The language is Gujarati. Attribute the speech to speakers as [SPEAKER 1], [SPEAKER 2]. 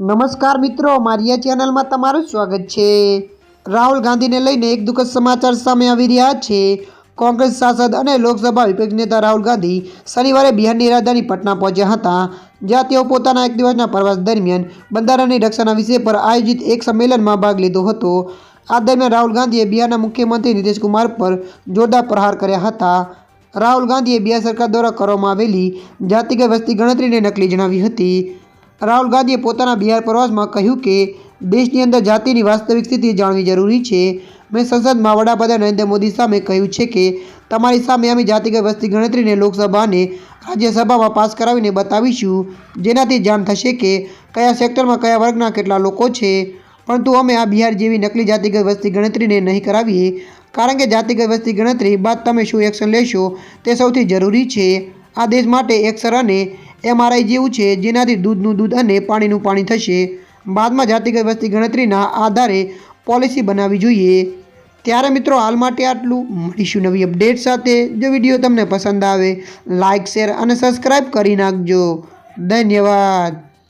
[SPEAKER 1] નમસ્કાર મિત્રો, મારી ચેનલમાં તમારું સ્વાગત છે. રાહુલ ગાંધીને લઈને એક દુઃખદ સમાચાર સામે આવી રહ્યા છે. કોંગ્રેસ સાંસદ અને લોકસભા વિપક્ષ નેતા રાહુલ ગાંધી શનિવારે બિહારની રાજધાની પટના પહોંચ્યા હતા, જ્યાં તેઓ પોતાના એક દિવસના પ્રવાસ દરમિયાન બંધારણની રક્ષાના વિષય પર આયોજિત એક સંમેલનમાં ભાગ લીધો હતો. આ દરમિયાન રાહુલ ગાંધીએ બિહારના મુખ્યમંત્રી નીતિશકુમાર પર જોરદાર પ્રહાર કર્યા હતા. રાહુલ ગાંધીએ બિહાર સરકાર દ્વારા કરવામાં આવેલી જાતિગત વસ્તી ગણતરીને નકલી જણાવી હતી. રાહુલ ગાંધીએ પોતાના બિહાર પ્રવાસમાં કહ્યું કે દેશની અંદર જાતિની વાસ્તવિક સ્થિતિ જાણવી જરૂરી છે. મેં સંસદમાં વડાપ્રધાન નરેન્દ્ર મોદી સામે કહ્યું છે કે તમારી સામે અમે જાતિગત વસ્તી ગણતરીને લોકસભા અને રાજ્યસભામાં પાસ કરાવીને બતાવીશું. જેનાથી જાણ થશે કે કયા સેક્ટરમાં કયા વર્ગના કેટલા લોકો છે. પરંતુ અમે આ બિહાર જેવી નકલી જાતિગત વસ્તી ગણતરીને નહીં કરાવીએ. કારણ કે જાતિગત વસ્તી ગણતરી બાદ તમે શું એક્શન લેશો તે સૌથી જરૂરી છે. આ દેશ માટે એક્સર અને એમઆરઆઈ જેવું છે, જેનાથી દૂધનું દૂધ અને પાણીનું પાણી થશે. બાદમાં જાતિગત વસ્તી ગણતરીના આધારે પોલિસી બનાવવી જોઈએ. ત્યારે મિત્રો હાલ માટે આટલું. મળીશું નવી અપડેટ સાથે. જો વીડિયો તમને પસંદ આવે લાઇક શેર અને સબસ્ક્રાઈબ કરી નાખજો. ધન્યવાદ.